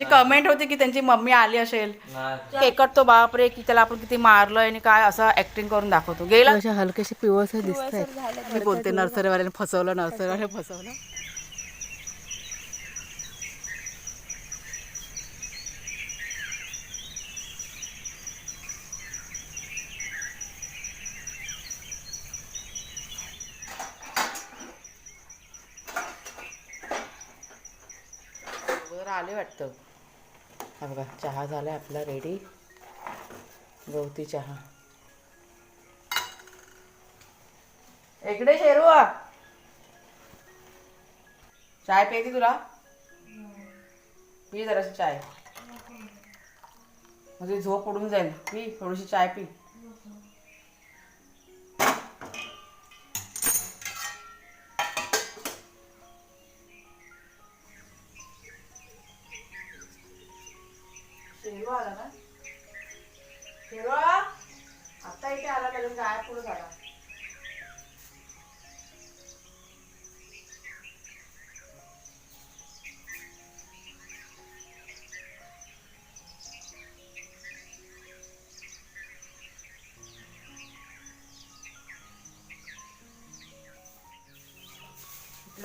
Comment होती की त्यांची मम्मी आली असेल. केकट तो बापरे की त्याला आपण किती मारलोय आणि काय असं ऍक्टिंग करून दाखवतो. गेला अशा हलकेसे पिवळस दिसत आहेत मी बोलते नर्सरीवाल्याने फसवलं नर्सरीवाले फसवलं. वर आले वाटतं. हा बघा चहा झालाय आपला रेडी गवती चहा. इकडे शेरू. चाय प्यायची तुला? पी जराशी चाय. म्हणजे झोप उडून जाईल. पी थोडीशी चाय पी.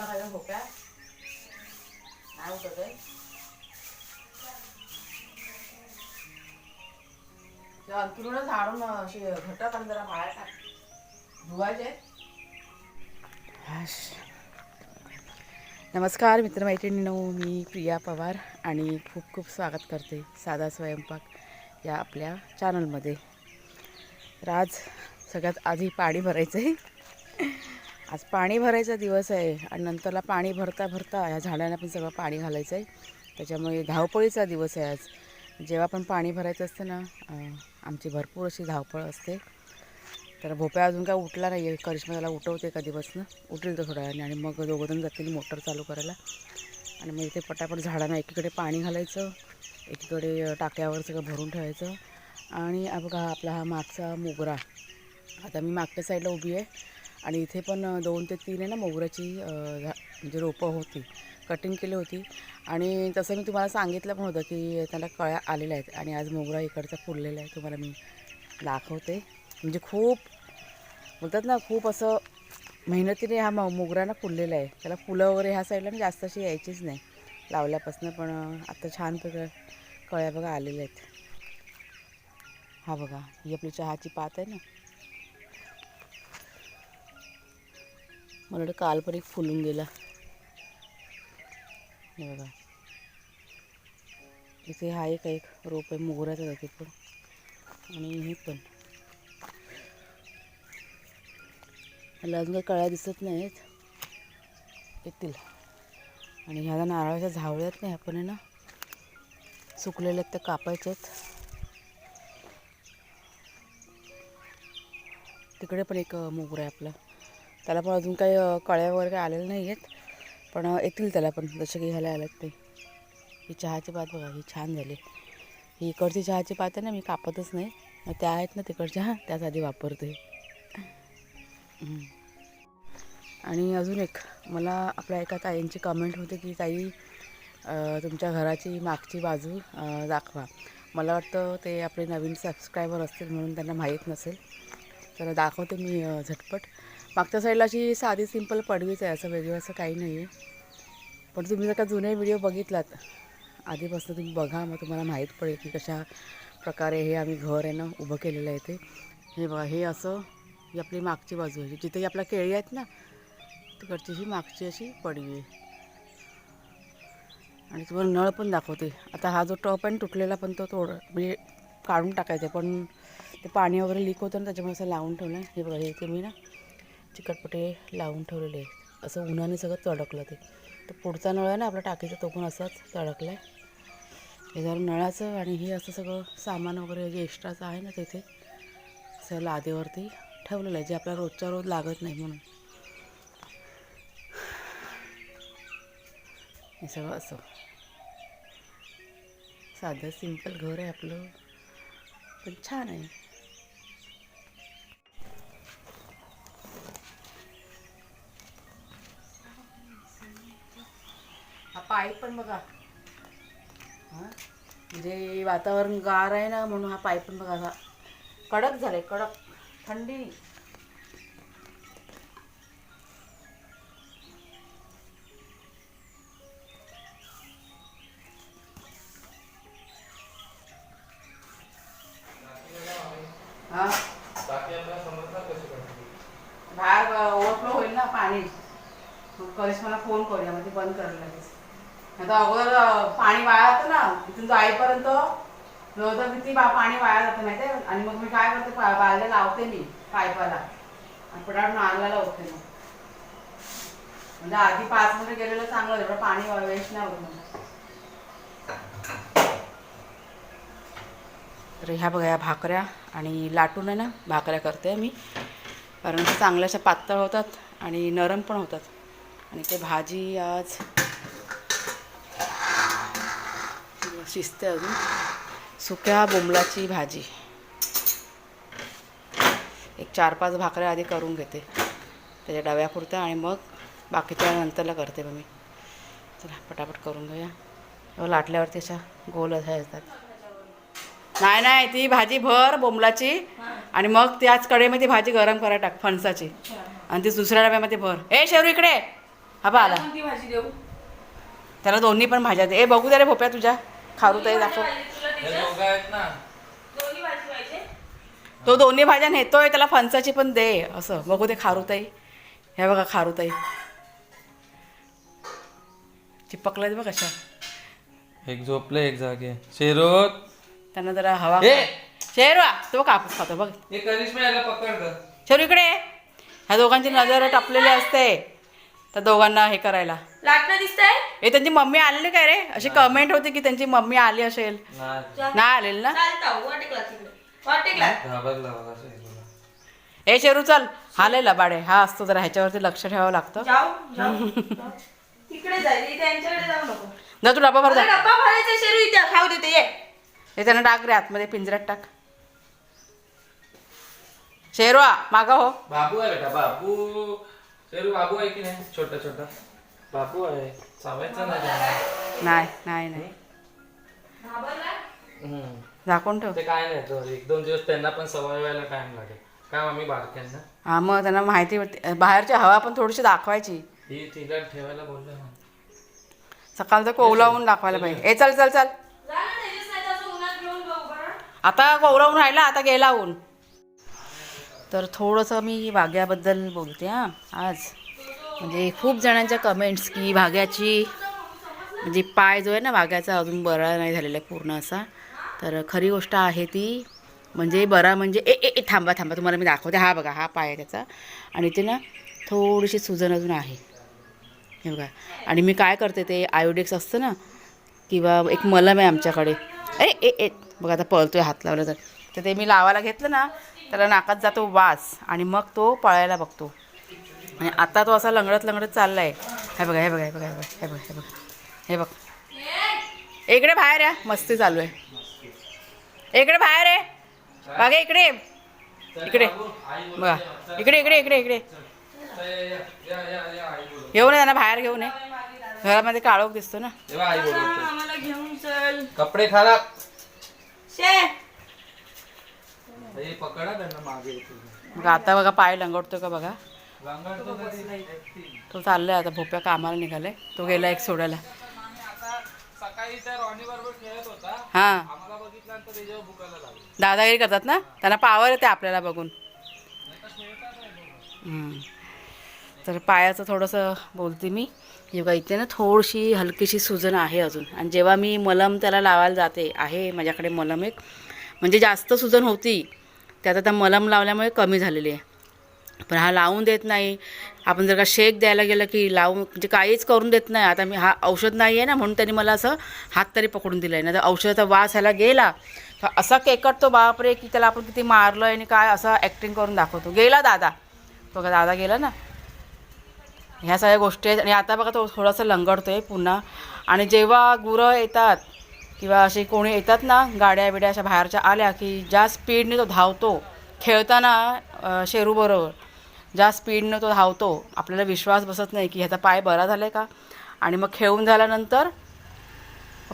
कुठला काय भोप्या नाही उठत आहे ते? अंतरुण झाडून असे घटक आणि जरा बाहेर टाक. धुवायचे? नमस्कार मित्रमैत्रिणींनो मी प्रिया पवार आणि खूप खूप स्वागत करते साधा स्वयंपाक या आपल्या चॅनलमध्ये तर आज सगळ्यात आधी पाणी भरायचं आहे आज पाणी भरायचा दिवस आहे आणि नंतरला पाणी भरता भरता ह्या झाडांना पण सगळं पाणी घालायचं आहे. त्याच्यामुळे धावपळीचा दिवस आहे आज. जेव्हा पण पाणी भरायचं असतं ना आमची भरपूर अशी धावपळ असते. तर भोप्या अजून काय उठला नाही आहे करिश्मा त्याला उठवते कधीपासून उठेल तर थोड्या वेळाने आणि मग दोघंजण जातील मोटर चालू करायला. आणि मग इथे पटापट झाडांना एकीकडे पाणी घालायचं एकीकडे टाक्यावर सगळं भरून ठेवायचं. आणि हा बघा आपला हा मागचा मोगरा. आता मी मागच्या साईडला उभी आहे. आणि इथे पण दोन ते तीन आहे ना मोगऱ्याची म्हणजे रोपं होती कटिंग केली होती. आणि तसं मी तुम्हाला सांगितलं पण होतं की त्याला कळ्या आलेल्या आहेत आणि आज मोगरा इकडचा फुललेला आहे. तुम्हाला मी दाखवते. म्हणजे खूप बोलतात ना खूप असं मेहनतीने हा मो मोगरा ना फुललेला आहे. त्याला फुलं वगैरे ह्या साईडला ना जास्त अशी यायचीच नाही लावल्यापासून पण आता छान प्रकार कळ्या बघा आलेल्या आहेत. हा बघा ही आपली चहाची पात आहे ना. मला वाटतं काल पण एक फुलून गेला. हे बघा. इथे हा एक एक रोप आहे मोगऱ्याचा जाते पण आणि हे पण. मला अजून काही कळ्या दिसत नाहीत. येतील. आणि ह्या नारळाच्या झावळ्यात नाही आपण आहे ना. सुकलेल्या आहेत त्या कापायच्यात. तिकडे पण एक मोगरा आहे आपला. त्याला पण अजून काही कळ्या वगैरे काही आलेल्या नाही आहेत. पण येतील त्याला पण. जसे की ह्याला आल्यात ते. ही चहाची पात बघा ही छान झाली. ही इकडची चहाची पात आहे ना मी कापतच नाही. मग त्या आहेत ना तिकडच्या त्याच आधी वापरते. आणि अजून एक मला आपल्या एका ताईंची कमेंट होते की ताई तुमच्या घराची मागची बाजू दाखवा. मला वाटतं ते आपले नवीन सबस्क्रायबर असतील म्हणून त्यांना माहीत नसेल. तर दाखवते मी झटपट. मागच्या साईडला अशी साधी सिंपल पडवीच आहे असं वेगळं असं काही नाही आहे पण तुम्ही जर का जुने व्हिडिओ बघितलात आधीपासून तुम्ही बघा मग तुम्हाला माहीत पडेल की कशा प्रकारे हे आम्ही घर आहे ना उभं केलेलं आहे ते. हे बघा हे असं ही आपली मागची बाजू आहे. जिथे आपल्या केळी आहेत ना तिकडची ही मागची अशी पडवी आहे. आणि तुम्हाला नळ पण दाखवते. आता हा जो टप आहे तुटलेला पण तो थोडं म्हणजे काढून टाकायचा आहे. पण ते पाणी वगैरे लीक होतं ना त्याच्यामुळे असं लावून ठेवलं हे बघा हे ते मी ना चिकटपटे लावून ठेवलेले आहे असं उन्हाने सगळं तडकलं ते. तर पुढचा नळ आहे ना आपला टाकीचा तो पण असाच चडकला आहे हे जरा नळाचं आणि हे असं सगळं सामान वगैरे जे एक्स्ट्राचं आहे ना तिथे असं लादेवरती ठेवलेलं आहे जे आपल्याला रोजच्या रोज लागत नाही म्हणून. हे सगळं असं. साधं सिंपल घर आहे आपलं. पण छान आहे. पाय पण बघा. हां? म्हणजे वातावरण गार आहे ना म्हणून हा पाय पण बघा कडक झालाय कडक थंडी. अगोदर पाणी वाया जातं ना इथून जाईपर्यंत जवळजवळ किती पाणी वाया जातं माहिती आहे? आणि मग मी काय करते पा- लावते मी पाईपाला आणि पटाट नारला लावते मग. म्हणजे आधी पाच मिनिटं गेलेलं चांगलं एवढं पाणी वेस्ट नाही होत म्हणजे तर ह्या बघा या भाकऱ्या आणि लाटून आहे ना भाकऱ्या करते मी. कारण चांगल्याशा पातळ होतात आणि नरम पण होतात. आणि ते भाजी आज शिजते अजून. सुक्या बोंबलाची भाजी. एक चार पाच भाकऱ्या आधी करून घेते. त्याच्या डव्यापुरत्या आणि मग बाकीच्या नंतरला करते मग मी. चला पटापट करून घेऊया. लाटल्यावरती अशा गोल अशा येतात. नाही नाही ती भाजी भर बोंबलाची आणि मग त्याच कडेमध्ये भाजी गरम करायला टाक फणसाची. आणि ती दुसऱ्या डब्यामध्ये भर. ए शेरू इकडे. हा आला त्याला दोन्ही पण भाज्या दे. ए बघू दे रे भोप्या तुझ्या. खारुताई दाखव. हे तो दोन्ही भाज्या नेतोय त्याला फणसाची पण दे. असं बघू दे खारुताई हे बघा खारुताई चिपकला बघ कशा. एक झोपले एक जागे. शेरोत. त्यांना जरा हवा! शेरवा तो कापूस खातो बघ. शेरू इकडे. ह्या दोघांची नजर टापलेली असते. त्या दोघांना हे करायला. लाटणं दिसतंय? ए त्यांची मम्मी आलेली काय रे? अशी कमेंट होती की त्यांची मम्मी आली असेल. नाही. आलेली ना? चालता वाटेकला तिकडे. वाटेकला घाबरला बघा असं हे शेरू चल. हा लय लबाड. आहे हा असतो जरा ह्याच्यावरती लक्ष ठेवावं लागतं. जाऊ जाऊ जाऊ. तिकडे जाईल इथे यांच्याकडे जाऊ नको. जा तू डबा भर मला जा डब्बा भरायचा शेरू इथे खाऊ देते ये. हे त्यांना टाक रे आतमध्ये पिंजऱ्यात टाक. शेरवा मागा हो. बाबू आहे बेटा बाबू. शेरू बाबू आहे की नाही? छोटा छोटा. बाबू आहे चावायचा नाही. नाही नाही. हम्म. झाकून ठेव. ते काय नाही तो एक दोन दिवस त्यांना पण सवय व्हायला टाइम लागेल. काय आम्ही बारक्यांना? हा मग त्यांना माहिती होती. बाहेरची हवा पण थोडीशी दाखवायची. ही तिला ठेवायला बोललो ना. सकाळचं कोवलावून दाखवायला पाहिजे. ए चल चल चल. तर आता कोवलावून राहिला आता गेला ऊन. तर थोडंसं मी भाग्याबद्दल बोलते हां आज. म्हणजे खूप जणांच्या कमेंट्स की भाग्याची म्हणजे पाय जो आहे ना भाग्याचा अजून बरा नाही झालेला आहे पूर्ण असा. तर खरी गोष्ट आहे ती म्हणजे बरा म्हणजे ए ए ए थांबा थांबा तुम्हाला मी दाखवते. हा बघा हा पाय आहे त्याचा. आणि ते ना थोडीशी सुजन अजून आहे. हे बघा. आणि मी काय करते ते आयोडेक्स असतं ना किंवा एक मलम आहे आमच्याकडे. ए ए ए बघा आता पळतो आहे हात लावला तर. तर ते मी लावायला घेतलं ना त्याला नाकात जातो वास. आणि मग तो पळायला बघतो. आणि आता तो असा लंगडत लंगडत चालला आहे हे बघा हे बघा हे बघा हे बघा हे बघा हे बघा हे बघ. इकडे बाहेर या मस्ती चालू आहे. इकडे बाहेर आहे बघा इकडे ये. इकडे. बघा. इकडे इकडे इकडे इकडे. घेऊन ये त्यांना बाहेर घेऊन ये घरामध्ये काळोख दिसतो ना. कपडे खराब आता बघा पाय लंगडतो का बघा. तो चाललाय आता भोप्या कामाला निघालाय तो गेला एक सोडायला. हा. हां दादागिरी करतात ना? त्यांना पावर येते आपल्याला बघून. तर पायाचं थोडंसं बोलते मी. हे इथे ना थोडीशी हलकीशी सुजन आहे अजून. आणि जेव्हा मी मलम त्याला लावायला जाते आहे माझ्याकडे मलम एक. म्हणजे जास्त सुजन होती. ते आता मलम लावल्यामुळे कमी झालेली आहे. पण हा लावून देत नाही. आपण जर का शेक द्यायला गेलं की लावून म्हणजे काहीच करून देत नाही. आता मी हा औषध नाही आहे ना म्हणून त्यांनी मला असं हात तरी पकडून दिलं आहे ना तर औषधाचा वास ह्याला गेला तर असा केकटतो बापरे की त्याला आपण किती मारलं आहे आणि काय असं ॲक्टिंग करून दाखवतो. गेला दादा. बघा दादा गेला ना? ह्या सगळ्या गोष्टी आहेत. आणि आता बघा तो थोडासा लंगडतो आहे पुन्हा. आणि जेव्हा गुरं येतात किंवा असे कोणी येतात ना गाड्या बिड्या अशा बाहेरच्या आल्या की ज्या स्पीडने तो धावतो खेळताना शेरूबरोबर ज्या स्पीडनं तो धावतो आपल्याला विश्वास बसत नाही की ह्याचा पाय बरा झाला आहे का? आणि मग खेळून झाल्यानंतर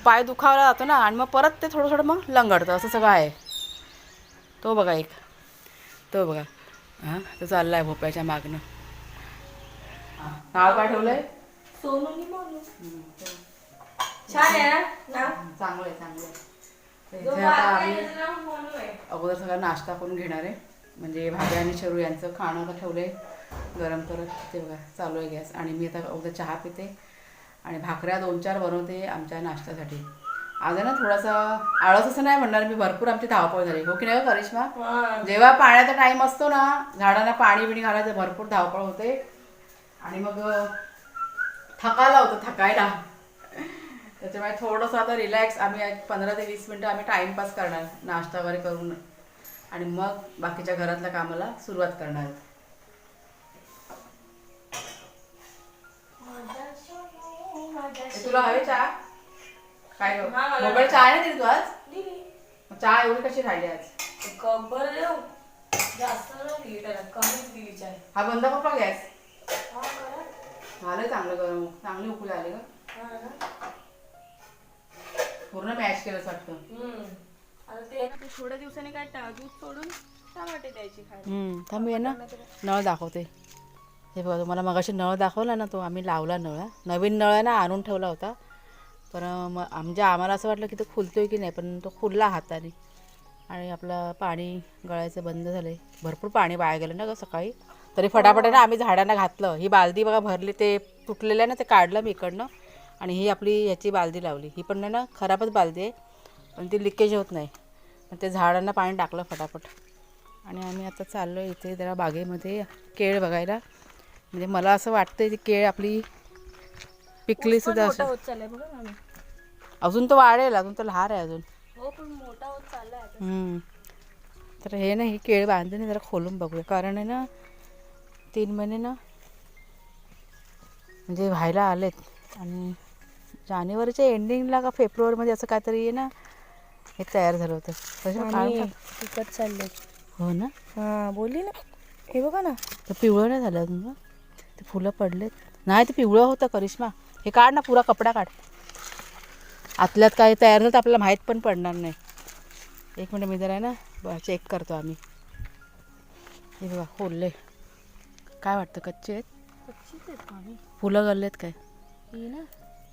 पाय दुखावला जातो ना आणि मग परत ते थोडं थोडं मग लंगडतं. असं सगळं आहे. तो बघा एक. तो बघा. हां तो चालला आहे भोपळ्याच्या मागनं. नाव काय ठेवलंय? सोनूनी मोनू छान आहे ना? चांगलं आहे चांगलं आहे आहे आहे. अगोदर सगळा नाश्ता करून घेणार आहे. म्हणजे भाज्या आणि शरू यांचं खाणं आता ठेवलं आहे गरम करत ते बघा चालू आहे गॅस. आणि मी आता अगोदर चहा पिते आणि भाकऱ्या दोन चार बनवते आमच्या नाश्त्यासाठी. आज ना थोडासा आळस असं नाही म्हणणार मी भरपूर आमची धावपळ झाली. हो की नाही हो, करिश्मा. जेव्हा पाण्याचा टाइम असतो ना झाडांना पाणी बिणी घालायचं भरपूर धावपळ होते. आणि मग थकायला होतं थकायला. त्याच्यामुळे थोडंसं आता रिलॅक्स आम्ही पंधरा ते वीस मिनटं आम्ही टाइमपास करणार नाश्ता वगैरे करून. आणि मग बाकीच्या घरातल्या कामाला सुरुवात करणार. तुला हवे चहा? काय गं? हा, मोबाईल चहा नाही दिली तू आज? चहा एवढी कशी राहिली आज? जास्त नाही दिली त्याला कमीच दिली चाय हा बंद पप्पा गॅस हा करा. झालं चांगलं गरम. चांगली उकळी आली का हा ना. पूर्ण मॅच केलं वाटतं. हम्म. आता ते ते थोड्या दिवसांनी काय टा- दूध सोडून टमाटे द्यायची खायला. हम्म, थांब मी आहे ना. नळ दाखवते. हे बघा तुम्हाला मगाशी नळ दाखवला ना तो आम्ही लावला नळ. हा. नवीन नळ आहे ना आणून ठेवला होता. पण मग म्हणजे आम्हाला असं वाटलं की तो खुलतोय की नाही पण तो खुलला हाताने. आणि आपलं पाणी गळायचं बंद झालंय. भरपूर पाणी वाया गेलं ना ग सकाळी. तरी फटाफट आहे ना आम्ही झाडांना घातलं. ही बालदी बघा भरली ते तुटलेलं आहे ना ते काढलं मी इकडनं. आणि ही आपली ह्याची बालदी लावली. ही पण ना खराबच बालदी आहे. पण ती लिकेज होत नाही. पण ते झाडांना पाणी टाकलं फटाफट. आणि आम्ही आता चाललो इथे जरा बागेमध्ये केळ बघायला. म्हणजे मला असं वाटतं ती केळ आपली पिकली सुद्धा आम्ही अजून तो वाढेल अजून तो लहान आहे अजून. हो. तर हे ना ही केळ बांधून जरा खोलून बघूया. कारण आहे ना तीन महिने ना म्हणजे व्हायला आलेत. आणि जानेवारीच्या एंडिंगला का फेब्रुवारीमध्ये असं काहीतरी आहे ना हे तयार झालं होतं. पिकत चालले हो ना? हा बोलली ना. हे बघा ना. तर पिवळं नाही झालं अजून. ते फुलं पडलेत. नाही ते पिवळं होतं करिश्मा. हे काढ ना पुरा कपडा काढ. आतल्यात काय तयार झालं तर आपल्याला माहीत पण पडणार नाही. एक मिनिट मी जरा आहे ना चेक करतो आम्ही. हे बघा खोलले. काय वाटतं कच्चे आहेत? फुलं गल्लेत काय? ना.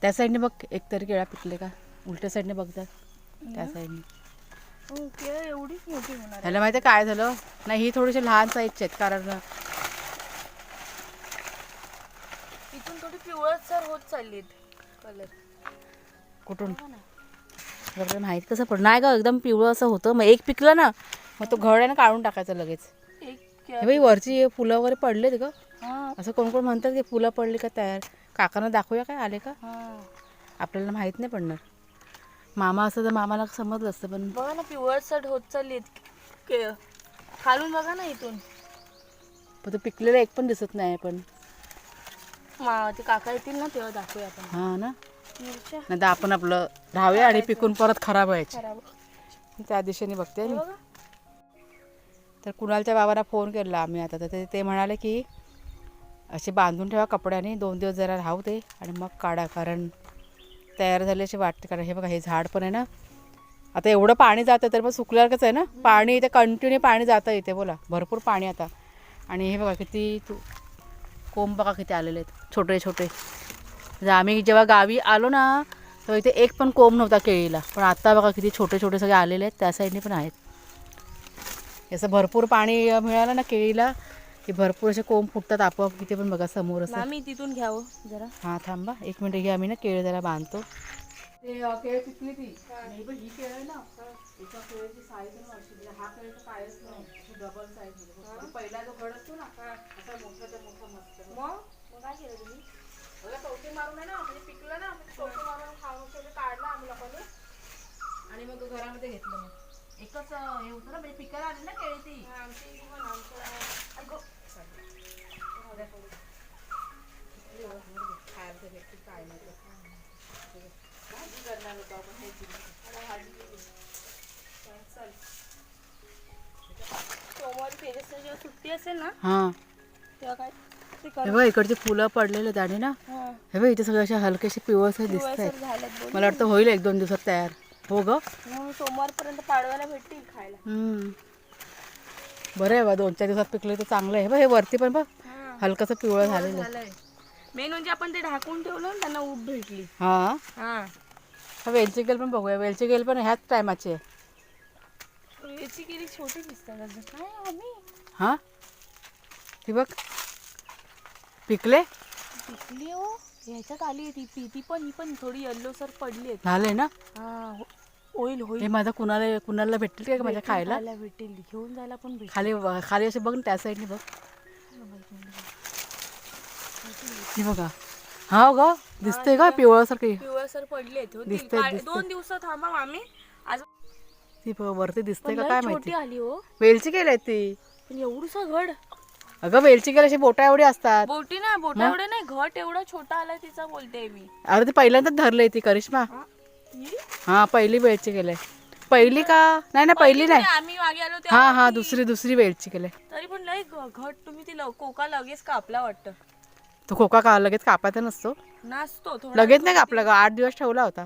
त्या साईडने बघ एकतरी केळा पिकले का? उलट्या साईडने बघतात. त्या साईडने हो, केळं एवढीच मोठी होणार ह्याला माहिती आहे काय झालं? नाही ही थोडीशी लहान साईजची आहेत कारण इथून थोडी पिवळट सर होत चालली कलर कुठून? आपल्याला माहीत कसं पड नाही का एकदम पिवळं असं होतं. मग एक पिकलं ना मग तो घड आहे ना काढून टाकायचं लगेच. हे बाई वरची हे फुलं वगैरे पडलेत ग. हा. असं कोण कोण म्हणतात की फुलं पडली का तयार? काकांना दाखवूया काय? आले का? हा. आपल्याला माहीत नाही पडणार. मामा असतं तर मामाला समजलं असतं पण बघा ना पिवळट सर होत चालली खालून बघा ना इथून. पण तो पिकलेला एक पण दिसत नाही पण मा ते काका येतील ना तेव्हा दाखवूया आपण. हां ना? मिरच्या. नाही तर आपण आपलं राहूया आणि पिकून परत खराब व्हायचे. खराब. त्या दिशेने बघते मी. बघा. तर कुणालच्या बाबांना फोन केला आम्ही आता. तर ते- ते म्हणाले की असे बांधून ठेवा कपड्याने दोन दिवस जरा राहू दे आणि मग काढा कारण तयार झाले वाटते कारण हे बघा हे झाड पण आहे ना. आता एवढं पाणी जातं तर मग सुकल्यासारखंच आहे ना. पाणी इथे कंटिन्यू पाणी जातं इथे बोला. भरपूर पाणी आता. आणि हे बघा किती तू कोंब बघा किती आलेले आहेत. छोटे छोटे. म्हणजे आम्ही जेव्हा गावी आलो ना तेव्हा इथे एक पण कोंब नव्हता केळीला. पण आता बघा किती छोटे छोटे सगळे आलेले आहेत. त्या साईडने पण आहेत. याचं भरपूर पाणी मिळालं ना केळीला. की भरपूर असे कोंब फुटतात आपोआप इथे पण बघा समोर असं. मामी तिथून घ्यावं जरा. हा थांबा. एक मिनिट घे आम्ही ना केळ जरा बांधतो. ते अं, केळ पिकली ती? आणि पण ही केळ आहे ना एका केळीची साईज आहे ना अशी. हा केळ तर कायच नाही डबल साईज पहिला जो घड असतो ना असा मोठा तर मोठा मस्त. मग? मग काय केलं तुम्ही? मला कवटे मारून आहे ना म्हणजे पिकलं ना म्हणजे कवटे मारून खाऊन वगैरे काढला आम्ही लोकांनी. आणि मग घरामध्ये घेतलं मग. एकच हे होतं ना म्हणजे पिकायला आली ना केळी ती. आमची सुट्टी असेल ना हां. तेव्हा काय ते हे बघ इकडचे फुलं पडलेले दाणे ना. हा. हे बघ इथे सगळे असे हलकेसे पिवळसर दिसत पिवळसर आहेत बोल. मला वाटतं होईल एक दोन दिवसात तयार. हो ग? मग सोमवारपर्यंत पाडवायला भेटतील खायला. हम्म. बरं आहे बा दोन चार दिवसात पिकले तर चांगलं आहे. बघ हे वरती पण बघ. हा. हलकंसं पिवळं झालेलं आहे. झालंय. मेन म्हणजे आपण ते ढाकून ठेवलं ना त्यांना ऊब भेटली. हा. हा. हा वेलची गेल पण बघूया. वेलची गेल पण ह्याच टायमाची आहे. याची किती छोटी दिसतात अजून. काय आम्ही हा? ती बघ. पिकले? पिकली हो. ह्याच्यात आली आहे ती. ती ती पण ही पण थोडी येल्लो सर पडली आहेत झाले ना? हा हो- होईल होईल हे माझा कुणाला कुणाला भेटतील का माझ्या खायला? खायला भेटेल घेऊन जायला पण भेटेल खाली खाली असे बघ ना त्या साईडने बघ. हे बघा. हा ग दिसतंय का पिवळासारखी पिवळसर पडली आहेत. होतील. दिसतंय, काय- दिसतंय. दोन दिवस थांबा आम्ही आज ती बघ वरती दिसतंय पण का लय काय छोटी माहिती? आली हो. वेलची केली ती. पण एवढूसा घड. अगं वेलची केली अशी बोटा एवढी असतात. बोटी ना बोटा एवढे नाही घट एवढा छोटा आलाय तिचा बोलते मी. अरे ती पहिल्यांदाच धरलंय ती करिश्मा. हा? पहिली वेलची केलंय पहिली का? नाही ना पहिली नाही. आम्ही मागे आलो ते हा हा दुसरी दुसरी वेलची केलंय तरी पण लय घ- घट तुम्ही ती कोका लगेच कापला वाटतं. तो खोका का लगेच कापायचा नसतो? नाचतो थोडा लगेच नाही कापला ग आठ दिवस ठेवला होता.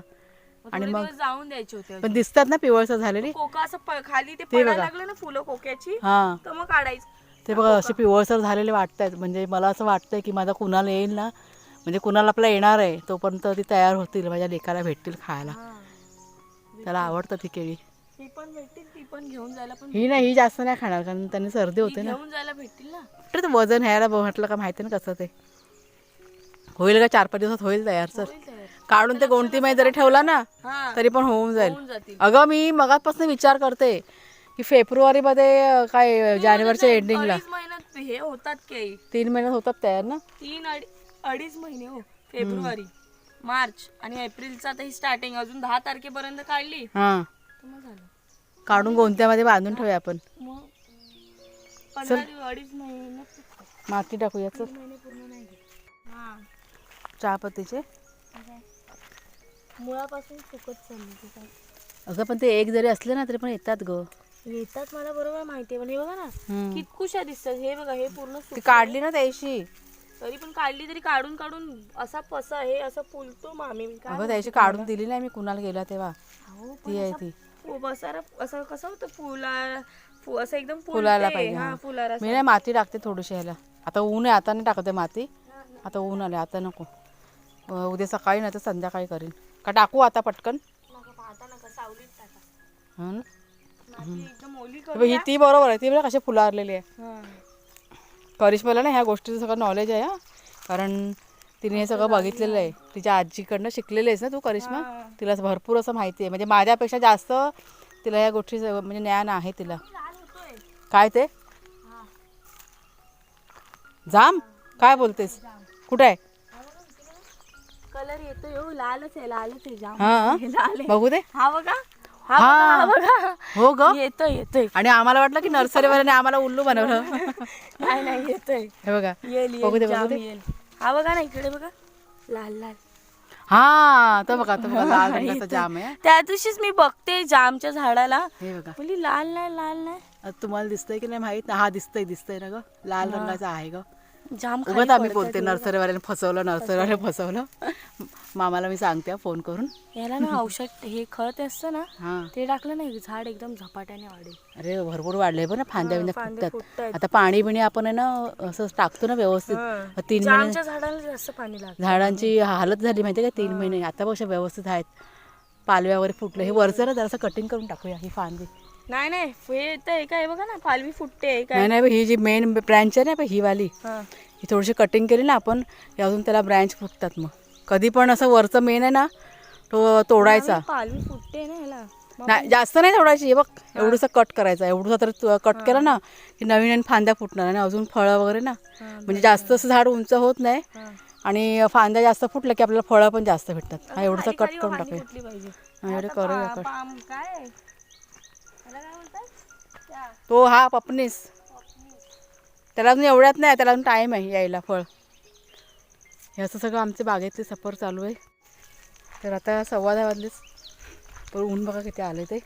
आणि मग जाऊन द्यायचे होते पण दिसतात ना पिवळसर झालेली? कोका असं प- खाली ते पडायला लागलं ना फुलं कोक्याची हा. तर मग काढायचं. ते बघा असे पिवळसर झालेले वाटतात म्हणजे मला असं वाटतंय की माझा कुणाला येईल ना म्हणजे कुणाला आपला येणार आहे तोपर्यंत ती तयार होतील माझ्या लेकाला भेटतील खायला. त्याला आवडतं ती केळी. ती पण भेटतील ती पण घेऊन जायला पण ही नाही ही जास्त नाही खाणार कारण त्यांनी सर्दी होते ना. घेऊन जायला भेटतील ना. तर ते वजन ह्याला म्हटलं का माहिती ना कसं ते. होईल का? चार पाच दिवसात होईल तयार सर. होईल. काढून ते गोणतीमध्ये जरी ठेवला ना हा. तरी पण होऊन जाईल. जातील. अगं मी मगापासून विचार करते की फेब्रुवारीमध्ये काय जानेवारीच्या एंडिंगला अडीच महिन्यात हे होतात केळी तीन महिन्यात होतात तयार ना? तीन अडी अडीच महिने हो फेब्रुवारी मार्च आणि एप्रिलचा आता ही स्टार्टिंग अजून दहा तारखेपर्यंत काढली. हां. तर मग झालं. काढून गोंत्यामध्ये बांधून ठेवूया आपण. मग पंधरा दिवस अडीच महिने. माती टाकूया चल. महिने पूर्ण नाही. घेत हा. चहापत्तीचे. मुळापासून सुकत चालली ती काय. अगं पण ते एक जरी असले ना तरी पण येतात ग. येतात मला बरोबर माहिती आहे पण हे बघा ना हम्म. कितकुशा दिसतात. हे बघा हे पूर्ण ती. काढली ना त्याशी. तरी पण काढली तरी काढून काढून असा पसा हे असं फुलतो मामी. काय अगं त्याशी काढून दिली नाही मी कुणाला गेला तेव्हा. हो, ती आहे ती. फु- बसारा असं कसं होतं फुला फु- असं एकदम फुलायला. पाहिजे, हा हा. फुलारा मी नाही माती टाकते थोडीशी ह्याला. आता ऊन आहे आता नाही टाकते माती. आता ऊन आले आता नको. अं, उद्या सकाळी नाही तर संध्याकाळी करीन. का टाकू आता पटकन? नका पाहता नका सावलीत टाका हं? एकदम ओली ती बरोबर आहे ती बघ कशी फुलारलेली आहे. करिश्माला ना ह्या गोष्टीचं सगळं नॉलेज आहे हा. कारण तिने हे सगळं बघितलेलं आहे. तिच्या आजीकडनं शिकलेली आहेस ना तू करिश्मा? तिला असं भरपूर असं माहिती आहे. म्हणजे माझ्यापेक्षा जास्त तिला या गोष्टीचं म्हणजे ज्ञान आहे तिला. काय ते? जाम? काय बोलतेस? कुठे आहे? कलर येतोय हो लालच आहे लालच आहे जाम. हा? लाल आहे. बघू दे. हा बघा. हा बघा, हा. हा बघा. हो ग. येतोय येतोय. आणि आम्हाला वाटलं की नर्सरीवाल्याने आम्हाला उल्लू बनवलं. नाही नाही येतोय. हे बघा. येईल बघू दे येईल बघू जाम दे. येईल. हा बघा ना इकडे बघा. लाल लाल. हा तो बघा तो बघा लाल रंगाचा जाम आहे. त्या दिवशीच मी बघते जामच्या झाडाला. हे बघा. बोली लाल नाही लाल नाही. आता तुम्हाला दिसतंय की नाही माहीत? ना हा दिसतंय दिसतंय ना ग. लाल रंगाचा आहे ग. जाम उगाच आम्ही बोलते नर्सरीवाल्याने फसवलं नर्सरीवाल्याने फसवलं. मामाला मी सांगते हा फोन करून. याला ना औषध हे खत असतं ना हा. ते टाकलं ना झाड एकदम झपाट्याने वाढेल. अरे भरपूर वाढले ना फांद्या बिंद्या फांदे फुटतात. आता पाणी बिणी आपण आहे ना असं टाकतो ना व्यवस्थित. तीन महिने जामच्या झाडाला जास्त पाणी लागतं. झाडांची हालत झाली माहिती का? तीन महिने. आता बघ व्यवस्थित आहेत. पालव्या वगैरे फुटले. हे वरचं ना जरासं कटिंग करून टाकूया ही फांदी. नाही नाही हे काय बघा ना पालवी फुटते हे काय नाही ही जी मेन ब्रँच आहे ना ही वाली हा. ही थोडीशी कटिंग केली ना आपण की अजून त्याला ब्रँच फुटतात मग. कधी पण असं वरचं मेन आहे ना तो तोडायचा. पालवी फुटते ना ह्याला. नाही जास्त नाही तोडायची हे बघ एवढंसं कट करायचं. एवढंसं तर कट केलं ना की नवीन नवीन फांद्या फुटणार आणि अजून फळं वगैरे ना. म्हणजे जास्त असं झाड उंच होत नाही. हा. आणि फांद्या जास्त फुटल्या की आपल्याला फळं पण जास्त भेटतात. हा एवढंसं कट करून टाकूया. हा, एवढे करूया काय त्याला काय बोलतात त्या तो हा पपनीस. त्याला अजून एवढ्यात नाही त्याला अजून टाईम आहे यायला फळ. हे असं सगळं आमचे बागेतले सफर चालू आहे. तर आता सव्वा दहा वाजलेच. पण ऊन बघा किती आले ते.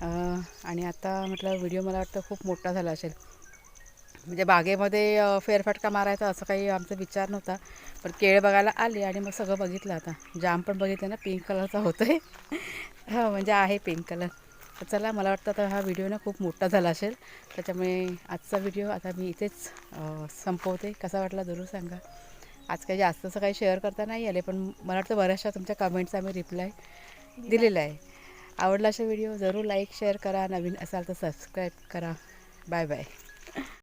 आणि आता म्हटलं व्हिडिओ मला वाटतं खूप मोठा झाला असेल. म्हणजे बागेमध्ये फेरफटका मारायचा असं काही आमचा विचार नव्हता. पण केळ बघायला आले आणि मग सगळं बघितलं आता. जाम पण बघितलं ना पिंक कलरचा होतोय. हा म्हणजे आहे पिंक कलर तर चला मला वाटतं आता हा व्हिडिओ ना खूप मोठा झाला असेल. त्याच्यामुळे आजचा व्हिडिओ आता मी इथेच संपवते. कसा वाटला जरूर सांगा. आज काही जास्त असं काही शेअर करता नाही आले पण मला वाटतं बऱ्याचशा तुमच्या कमेंट्सचा आम्ही रिप्लाय दिलेला आहे. आवडला असा व्हिडिओ जरूर लाईक शेअर करा. नवीन असाल तर सबस्क्राईब करा. Bye bye